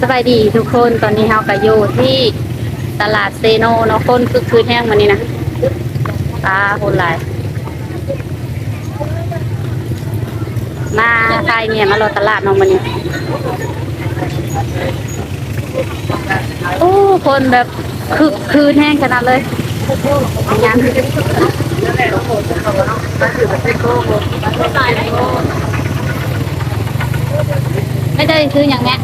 สบายดีทุกคนตอนนี้เฮาก็อยู่ที่ตลาดเซโนเนาะคนคือคืนแห้งวันนี้นะตาคนหลายมาไทยเนี่ยมาราตลาดเน้องวันนี้โอ้คนแบบคือคืนแห้งขนาดเลยงานไม่ได้ซื้ออย่างเนี้ย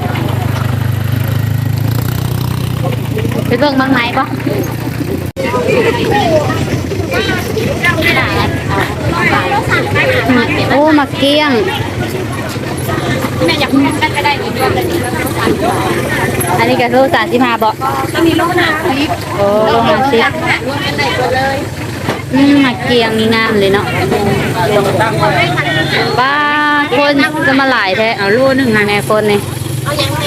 ไปเบิ่งบางไหนปะโอ้มาเกี้ยงแม่อยากแม่จะได้อีกรอบเลยอันนี้ก็โลสามสิบห้าบอกก็มีโลูกนะคลิปโอ้โลห้าสิบรวมกันได้ตัวเลยอืมมาเกียงนี่งามเลยเนาะป้าคนจะมาหลายแท้เอาลูกหนึ่งนะแม่คนนี่เอายังไง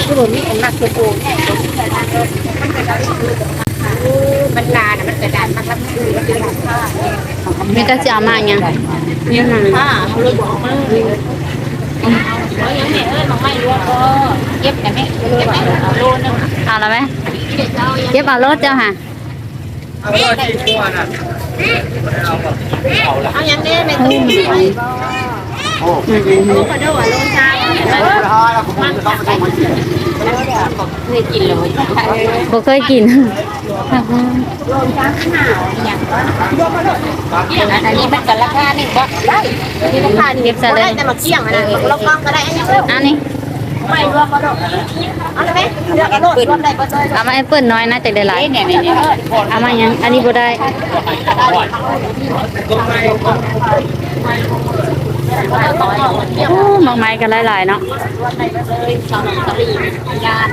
คือผมมีของหนักตัวโกงแค่ตัวที่แต่ละเดือนมันนานมันกระดานมันรับคือมันจะหลับผ้ามีกระเจียวมาอย่างนี่นผ้าเขาเลยบอกมาเอายังแม่เอ้ยมาไม่รวมก็เย็บแต่แม่เย็บแม่เอาโลนึงเอาแล้วไหมเด็กเอายังเก็บเอารถเจ้าค่ะเอายังเด้แม่อืตุ้มมอืมอืมอืมโอ้ กระโดดโลชามันเคยกินเลยบ่เคยกินโลชาขนาดอย่างอันนี้มันกันราคาหนึ่งก็ได้ที่ราคาหนึ่งได้แต่มาเกี่ยงนะเรากล้องก็ได้อันนี้เร็วอันนี้ไม่รวมกระโดดเอาเลยไหมเลือกกระโดดรวมได้ก็ได้เอามาแอปเปิ้ลน้อยนะจากได้หลายเนี่ยเนี่ยเนี่ยเอามายังอันนี้บ่ได้ โอ้มากไม้กันหลายๆเนาะรวมได้ก็เลยสองสลียาน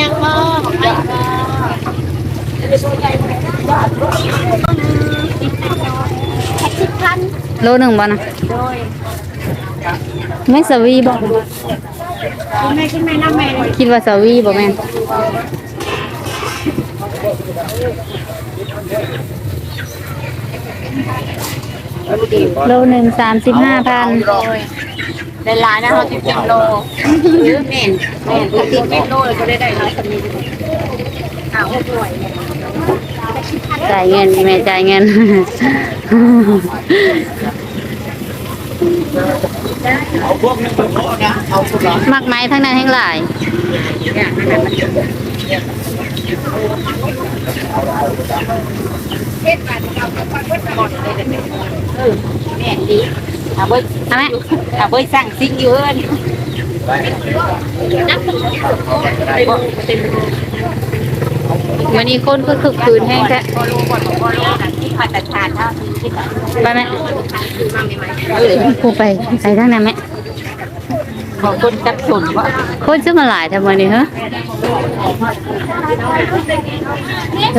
ยังมองไปก็แค่สิบพันโลหนึ่งบ่นะไม่สวีบ่คิดว่าสวีบ่แม่ โลหนึ่งสามสิบห้าพันโดยในร้านนะเขาติดโลหรือแม่แม่ติดเม็ดโลก็ได้ได้ร้อยสมีเอาหน่วยจ่ายเงินแม่จ่ายเงินเอาพวกนึงไป เพาะนะเอาสุดละมักไม้ทั้งนั้นทั้งหลายแม่ดีอาเบิ้ลอาไหมเอาเบิ้ลสั่งซิงอยู่เอิญวันนี้คนก็คือคืนแห้งแท้พอรู้หมดพอรู้นะที่มาตัดทานเท่าที่แบบไปไหมกูไปไปทางนั้นไหม ของคนจับสนว่าคนซื้อมาหลายทำไมนี่ฮะ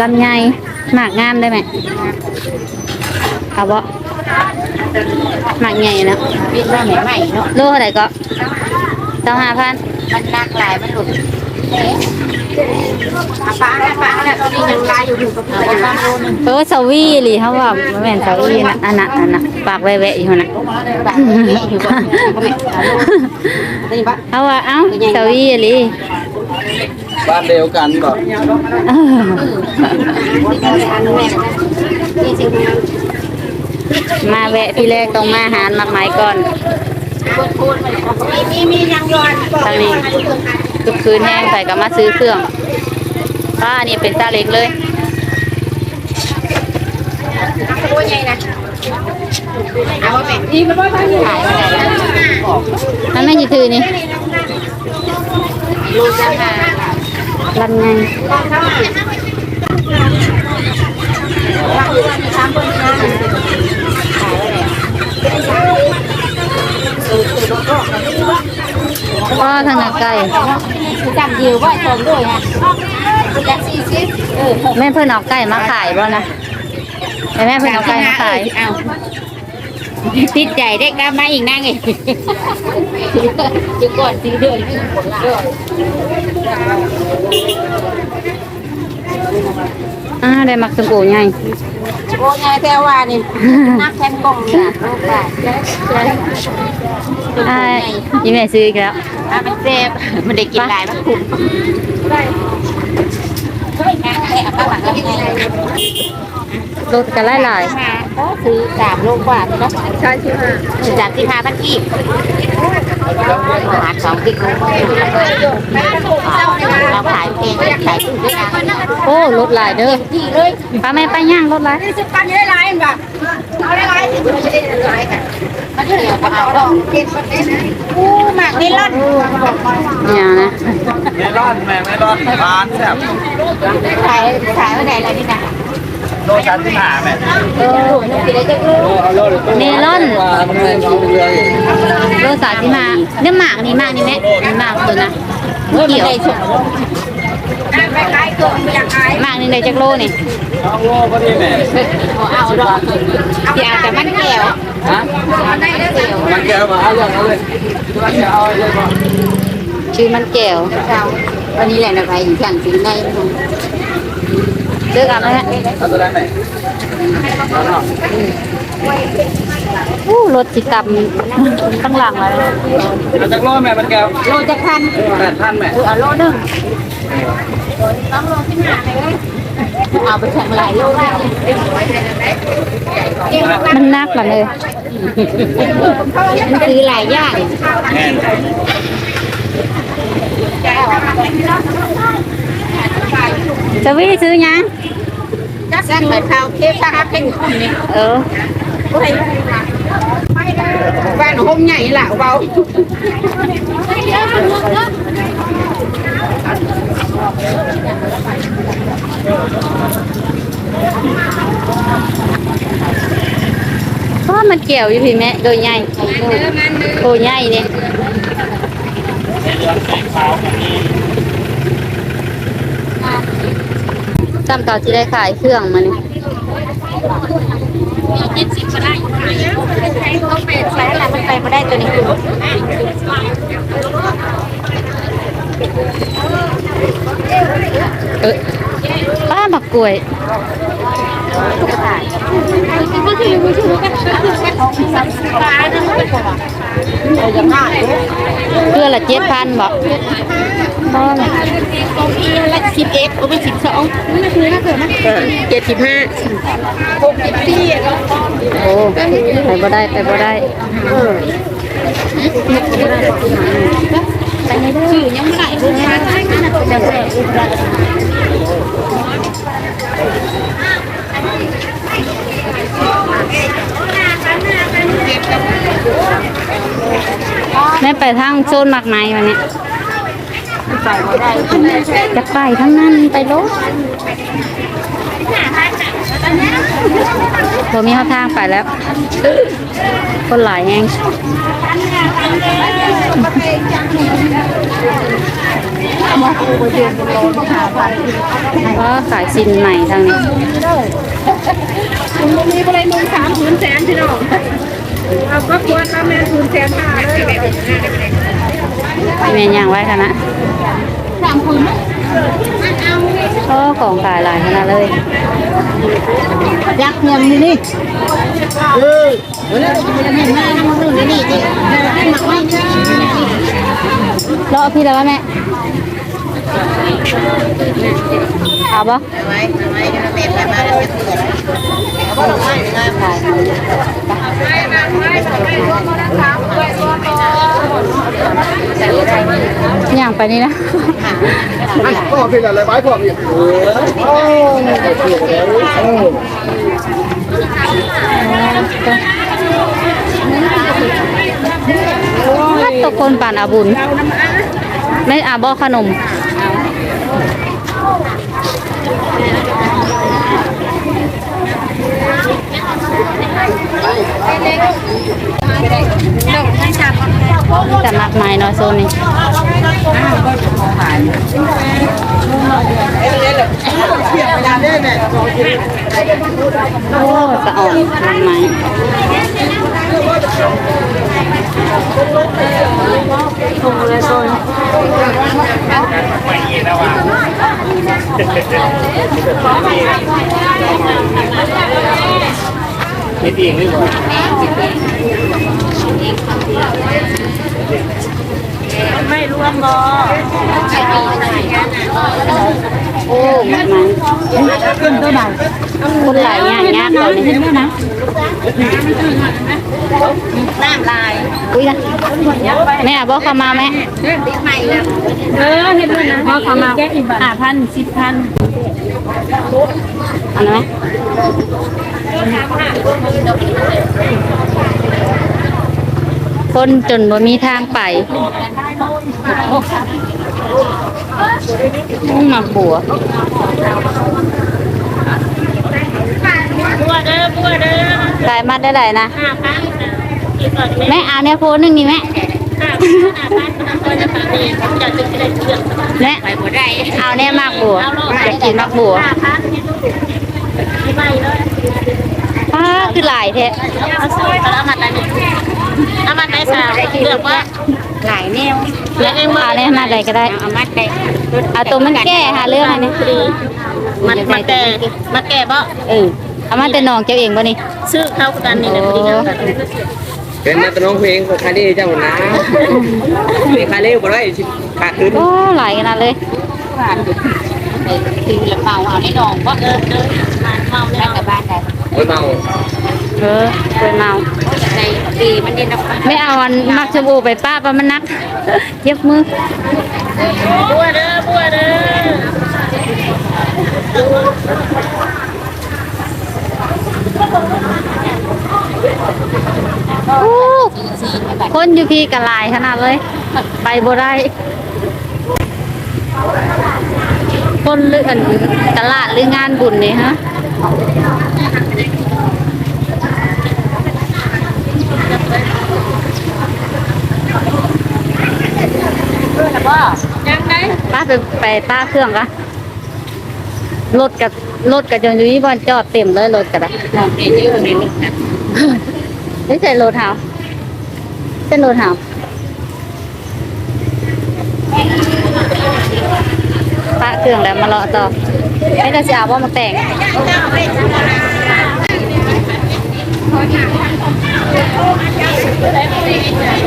ลำไยหมากงามได้ไหมเอาบ่หมากใหญ่นะเป็นว่าใหม่ๆเนาะโลเท่าไหร่ก็เจ้าห้าพันมันนักลายมันหลุด ป้าแล้วป้าแล้วนี่ยังลายอยู่อยู่กับเราบ้างโลนึงเออสวีหรือเขาว่าบ่แม่นสวีนะอันน่ะอันน่ะปากแวะๆอยู่น่ะป้าอยู่กับก็ไม่เอาโลนี่ปะเอาว่าเอ้าสวีหรือบ้านเดียวกันก่อนเออนี่สิมาแวะที่แรกต้องมาหารมักไม้ก่อนมีมียังย้อนทางนี้ คือคืนแห้งใส่ก็มาซื้อเครื่องป้านี่เป็นซาเล็กเลยตัวใหญ่นะเอาไปนี่มันว่าขายอะไรนั่นไม่ยี่ถือนี่ลูกจะหาลำไงสามคนนะขายอะ ก็ทางหน้าไก่จำเดียวว่าชมด้วยฮะจะสี่สิบเออแม่เพิ่นเอาไก่มาขายบ่นะแต่แม่เพิ่นเอาไก่มาขายเอาติดใจเด็กได้มาอีกนั่งอีกจะก่อนสี่เดือนเดือนอ่าได้มักสมโอใหญ่โอ้ยายแต่ว่านี่นักแคมกงเนี่ยลูกว่าอ่ายี่แม่ซื้ออีกแล้วอะมันเจ็บมันได้กินหลา ยมันคุ้มแค่แค่ข้างหลังก็ยังไงรถกันหลายก็ซื้อสามโลกว่าเนาะใช่ใช่ค่ะสามสิบห้าพันกีบหาส องกิโลเราขายเองขายถูกด้วยนะๆโอ้รถหลายเด้อดีเลยป้าแม่ไปย่างรถหลายสิบปันได้หลายแบบเอาได้หลายมันจะได้หลายกันมันเกี่ยวกับเอาดอกเจ็ดปันได้นะอู้หมากนี่ล่อนอย่างนะไม่รอดแม่ไม่รอดร้านแซ่บขายขายว่าไหนอะไรนี่นะโลชันที่หาแม่เออหนูกินได้จังเลยเมลอนมันแพงอยู่เรื่อยโลสาที่มาเนื้อหมากนี่หมากนี่แม่นี่หมากตัวนะเมื่อเกี่ยว ได้สุดไปขายตัวอยากขายหมากนี่ได้จักโลนี่เอาโลก็ดีแม่เอาดอกอยากแต่มันแก้วฮะมันได้แล้วมันแก้วมาเอาอย่างเอาเลยมันแก้วเอาเลยก่อนชื่อมันแก้วเราวันนี้แหละนะไปอีกอย่างสิในเลือกเอาไหมฮะเอาตัวนั้นไหนอู้รถจิตำข้างหลังเลยเอาจากโลแม่มันแก้วโลจะคันแปดพันแม่คือเอาโลนึง เอาไปแข่งหลายโลได้มันนักกว่าเลยมันคือหลายอย่างแม่จะวิ่งซื้อยังเส้นเหมือนข้าวเคฟถ้าเป็นคุณนี่เออบ้านห้องใหญ่ล่ะเบา เพราะมันเกี่ยวอยู่พี่แม่โดยใหญ่โอ้ใหญ่เนี่ยตามต่อที่ได้ขายเครื่องมานี่ยี่สิบก็ได้เขาไปใช้อะไรมันไปไม่ได้ตัวนี้ เออป้าบักกล้วยก็คือผู้ชูกันเป็นของสัมภาระนึงเป็นของเราจะง่ายเพื่อละเจ็ดพันบอกป้าของอีละสิบเอ็ดก็เป็นสิบสองนี่คือถ้าเกิดมันเจ็ดสิบห้าหกสิบสี่โอ้ไปบ่ได้ไปบ่ได้ ชื่อยังไม่ได้เลยนะแม่ไปทางโซนหมักไม้วันนี้ไปไม่ได้จะไปทั้งนั้นไปรถ ผมมีเข้าทางไปแล้ว คนหลายแหงก็ขายสินใหม่ทางนี้มีบริษัทสามศูนย์แสนพี่น้องเอาก็ควรทำแม่ศูนย์แสนห้าเลยเมียนย่างไว้คณะสามคนไหม ก็ของขายหลายขนาดเลยยักษ์เงินนี่นี่เออเห็นไหมน้ำมันนี่นี่หมักไม่รอพี่แล้ววะแม่เอาปะไว้ไว้จะเป็ นแบบนั้นจะเกิดเอาไปง่ายง่ายไปย่างไปนี่นะพ่อพี่อะไรไว้พ่อพี่โอ้โอ้ตกคนป่านอาบุญ ไม่อาบอขนม แต่มากมายเนาะโซนนี้เทียบไม่ได้แม่โอ้สะอ่อนมากมายโอ้เลยโซนคิดเองหรือเปล่า ไม่รวมบ่โอ้มันขึ้นตัวไหนคนหลายอย่างยากตอนนี้น้ำลายอุ้ยนะแม่บอกเขามาแม่เออเห็นด้วยนะพอเขามาห้าพันสิบพันอันไหม คนจนบ่มีทางไปมุ่งมาบัวบัวเด้อบัวเด้อขายมาได้ไหนนะห้าพันอีกก่อนแม่แม่เอาเนี่ยโพสต์หนึ่งนี่แม่ห้าพันห้าพันคนจะมาดีอยากจะได้เรื่องแม่ไปบัวได้เอาเนี่ยมากบัวจะกินมากบัวห้าพันไม่เลยป้าคือหลายแท้ เอาสวยเอามาได้หนึ่งเอามาได้สาวเลือกว่าหลายแนวเลือกเองมาเอาเนี่ยมาใดก็ได้ เอามาได้เอาตัวมันแก้หาเรื่องอันนี้มันมาแก่มาแก่บ่เออเอามาแต่น้องเจ้าเองบ่นี่ซื้อเข้ากันนี่นะพอดีกันเป็นนักร้องเพลงคารีเจ้าหน้ามีคารีบ่ได้ขาดคืนโอ้หลายขนาดเลยตีละเมาเอาในดองบ่เออเออเมาแล้วกับบ้านได้ โอ้ยเมาเออเคยเมาในปีมันนี่นะไม่เอาอันมักชะบูไปป้าปะมันนักเย็บมือบัวเด้อบัวเด้อโอ้คนอยู่พี่กันหลายขนาดเลย ไปบ่ได้คนหรืออันตลาดหรืองานบุญนี่ฮะ บ่ยังไงป้าไปไปป้าเครื่องกะรถกับรถกับจนอยู่นี่บอนจอดเต็มเลยรถกับอะน้องเดี๋ยวนี้นี่ไม่ใช่รถเฮาเป็นรถเฮาป้าเครื่องแล้วมาเลาะต่อไม่ได้จะเอาว่ามาแต่ง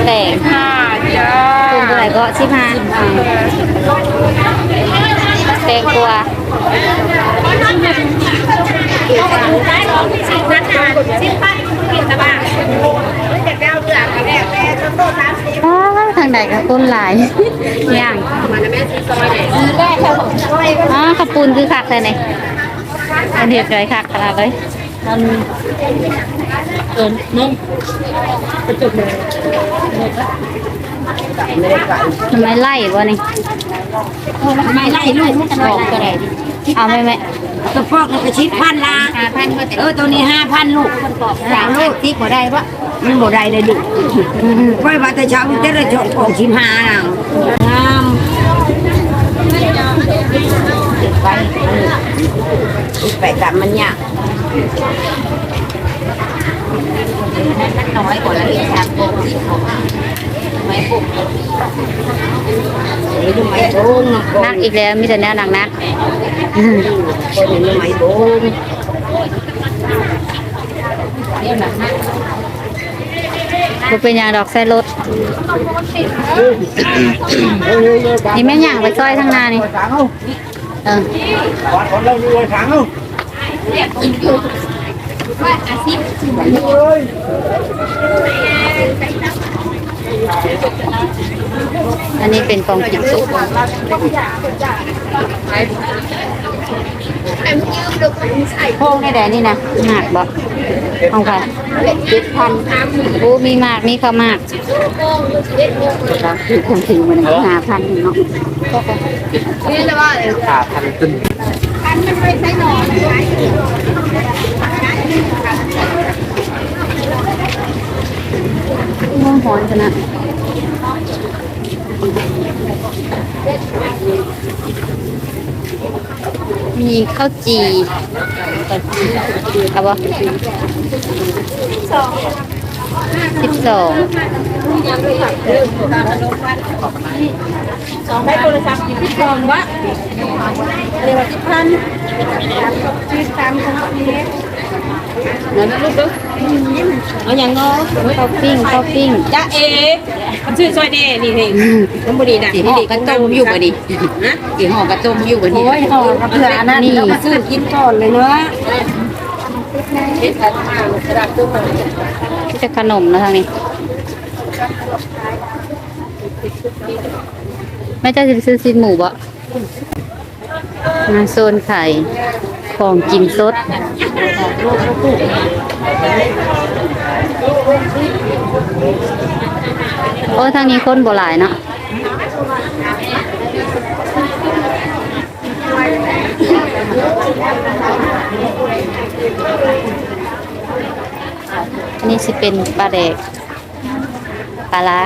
แต่งค่ะจ้า คุณเท่าไหร่ก็สิบห้าแตงตัวสิบพันสิบพันกินตะบ้าจะไปเอาเรื่องกันแน่แม่โตสามสิบอ้าวทางไหนกับคนหลายย่างมันแม่ซื้อซอยไหนซื้อได้แค่ของซอยอ๋อขอบปูนคือคักเลยนี่มันเห็ดเลยคักขนาดเลยมันเกินนุ่มกระจุกเลย ทำไมไล่วะนี่ไม่ไล่ลูกบอกก็ได้เอาไหมแม่กระปอกกระชิดพันละห้าพันเออตัวนี้ห้าพันลูกสามลูกที่บ่ได้ปะมันบ่ได้เลยลูกไว้ว่าแต่เช้าจะได้จบของชิมหาน่ะงามไปไปตามมันยากนั่นน้อยกว่าละเอียดสามโป่งสี่โป่งไม่โป่ง นี่ดูไม่โป่งนักอีกแล้วมีแต่แนวหนักนักคนนี้ไม่โป่งเดี๋ยวหนักนะบ่เป็นอย่างดอกใส่รถ นี่แม่ย่างไปซอยทางหน้านี่ถังเอาเออวัดของเราอยู่ถังเอันนี้เป็นกองกินซุปโค้งในแดนนี่นะหมากบ่ของใครเจ็ดพันโอ้มีหมากมีข้าวหมากคือคงถึงมันหาพันเนาะขาพันตึ้นม่ใช่หนอน วงหอนขนาดมีข้าวจีเอาบ่สิบสองสองได้โทรศัพท์อยู่ที่กองวะเรียกว่าพันที่ตามของนี้ เงินลูกเดูเอาอย่างงอข้าวปิ้งข้าวปิ้งจ้าเอมันชื่อซอยเน่นี่เองต้องบุรีนะสีห่อกระต้มอยู่บ่ดิฮะสีห่อกระต้มอยู่บ่ดิโอ้ยห่อกับเผื่ออันนั้นเราก็ซื้อกินก่อนเลยเนาะที่จะขนมนะทางนี้แม่จะซื้อซีหมูบ่มาโซนไข่ของกินสด โอ้ทางนี้คนบ่หลายเนาะอันนี้สิเป็นปลาแดกปลาละ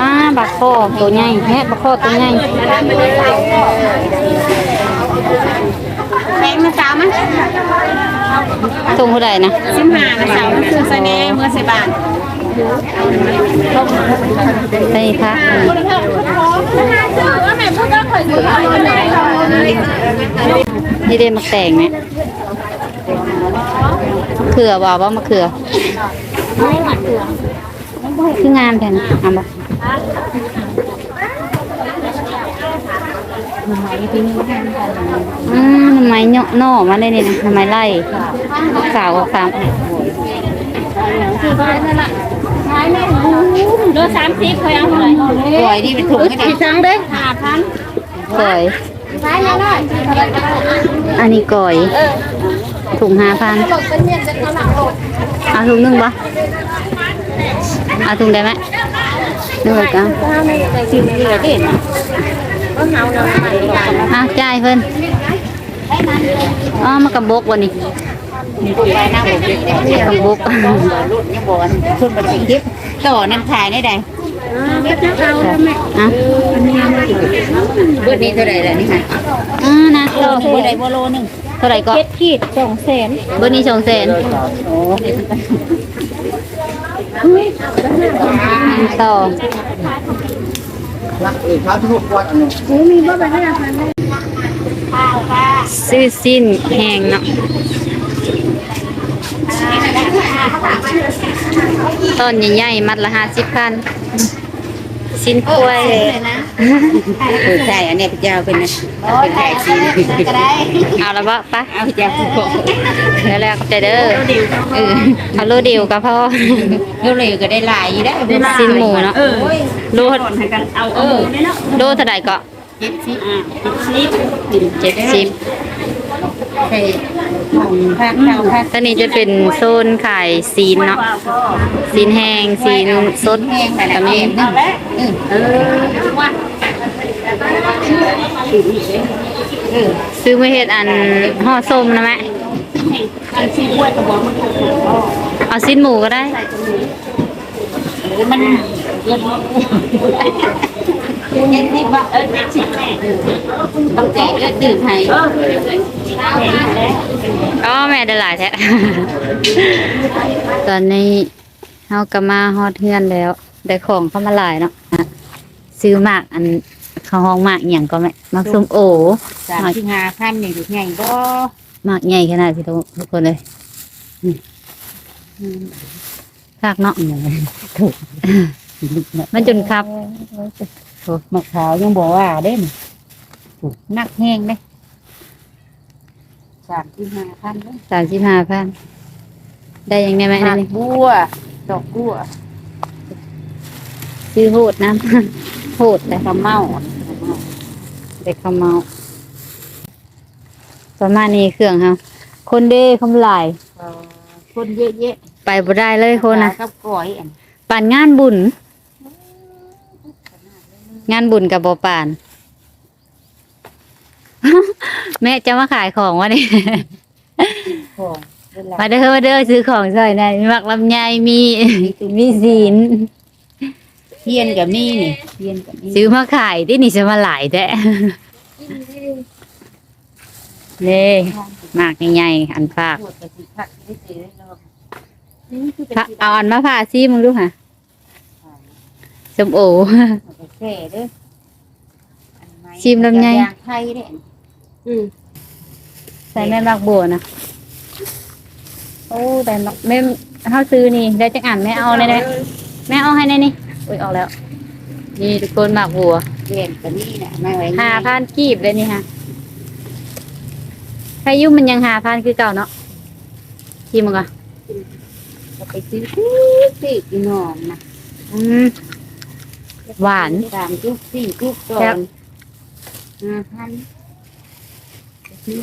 ว้า บักโคตัวใหญ่แฮะบักโคตัวใหญ่แพงนะสาวมั้ยส่งเท่าไหร่นะสิบห้านะสาวมันคือซอยเน่เมื่อสิบบาทได้พักนี่ได้มะแตงไหมมะเขือว่าว่ามะเขือคืองานแทนเอาบ่อื มทำไมเนาะนอมาได้เนี่ยนะทำไมไล่ขาวขาวโลสามสิบเคยเอาเท่าไหร่ปล่อยที่เป็นถุงให้ได้สั่งเด้ห้าพันก่อยขายแล้วหน่อยอันนี้ก่อยถุงห้าพันบอกเป็นเมียจะเขาหลังโลดเอาถุงหนึ่งปะเอาถุงได้ไหม ดูเลยกันถ้าไม่ได้กินเหลือเด่นก็เฮาเราใหม่กันอะจ่ายเพิ่นอ๋อมากระบกวันนี้ไปหน้าบ่เป็นกระบกรุ่นยังบ่อันขึ้นมาสิคลิปต่อนั้นขายได้ใดเอาแล้วแม่อะเบิดนี้เท่าไหร่ล่ะนี่ค่ะอ่านะโลนึงบ่ได้บ่โลนึงเท่าไหร่ก็เจ็ดขีดสองแสนเบอร์นี้สองแสนโอ้ ต่อรักเอกครับทุกวันอันนี้หมูมีบ่ไปให้อาหารได้ซื้อสิ้นแห้งเนาะต้นใหญ่ๆมัดละห้าสิบพัน สิ้นกล้วยเออใช่อันนี้พระเจ้าเป็นนะเป็นไก่สีเอาละวะปะเอาพระเจ้าผู้ปกเดี๋ยวแล้วขอบใจเด้อเออเอาโลเดียวกับพ่อโลเลยก็ได้หลายอยู่ได้สิ้นหมูเนาะโลให้กันเอาเออโลเท่าไหร่ก็เจ็ดสิบเจ็ดสิบ ใช่ของพักเท่าพักตอนนี้จะเป็นโซนขายซีนเนาะซีนแห้งซีนสดแห้งไปก็แล้วมีเอ็มนึงเอซื้อมาเฮ็ดอันห่อส้มนะแม่เอาสิ้นหมูก็ได้มัน เย็นเย็นที่บ้าเออเย็นที่แม่ต้องแจกเลือดดื่มให้อ๋อแม่ได้หลายแท้ ตอนนี้เฮาก็มาฮอดเฮือนแล้ว ได้ของเข้ามาหลายเนาะซื้อหมากอันเขาห้องหมากอย่างก็แม่หมากส้มโอสามที่งาพันนี่อยู่ไงก็หมากใหญ่ขนาดพี่ทุกทุกคนเลยนี่คากเนาะถูกมันจนครับ มะขาวยังบอกว่าเด้นถูกนักแห้งเด้สามที่งาพันเด้สามสิบห้าพันได้ยังไงไหมหันี่กบัวดอกบัวซื้อโหดนะโหดเลยข้าวเมาเด็กเขาเมาประมาณนี้เครื่องครับคนเด้คำลายคนเยอะไปบ่ได้เลยๆคนนะกับก้อยอันป่านงานบุญ งานบุญกับบ่ป่าน แม่จะมาขายของวะนี่ ของเวลามาเด้อมาเด้อซื้อของซอยหนอยมีมักลำไยมีมีศีลเทียนกับมีนี่เทียนกับมีซื้อมาขายที่นี่จะมาหลายแท้เน่มากใหญ่ๆอันฝากปวดกระสิคักไม่เสียเลยเนาะพระเอาอันมาผ่าซิมึงดูค่ะ สมโอ เอาไปแช่เด้ออันไชิมลำไย ยางไทยเด้ใส่แม่มักบัวนะโอ้แต่มักแม่เขาซื้อนี่ได้จังอ่านแม่เอาเลยนะแม่เอาให้ในนี่อุ้ยออกแล้ว นี่ทุกคนหมักบัวเทียนกับมีน่ะไม่ไหวหาพันกีบเลยนี่ฮะพายุมันยังหาพันคือเก่าเนาะชิมมึงก่อนก็ไปซื้อสิพี่น้องนะอืม หวาน สามจุกสี่จุกก่อแซ่บ นห้าพันไปซื้อ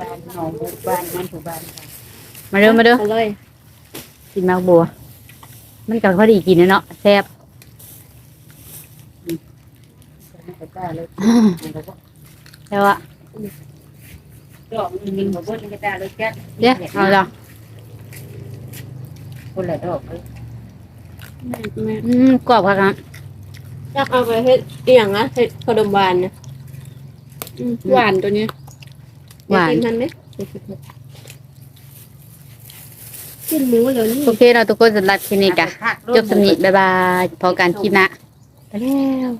บ้านหนองบัวบ้านมันถูกบ้านค่ะมาเด้อมาเด้อเลย กินหมักบัว มันก็พอดีกินนะเนาะแซ่บมันก็ได้เลยแล้วอะดอกมันยิงหัวบนก็ได้เลยจ้ะเดี๋ยวเอาละคนละดอกเลยอืมกรอบครับ อยากเอาไปเฮ็ดอีหยังนะเฮ็ดขนมหวานนะอืมหวานตัวเนี้ยหวาน อยกกินทันไหมกินหมูเลยนี่โอเคเราะทุกคนสำหรับคลิปนี้กะจบสำนิบ๊ายบายพอกันคลิปหนะไปแล้ว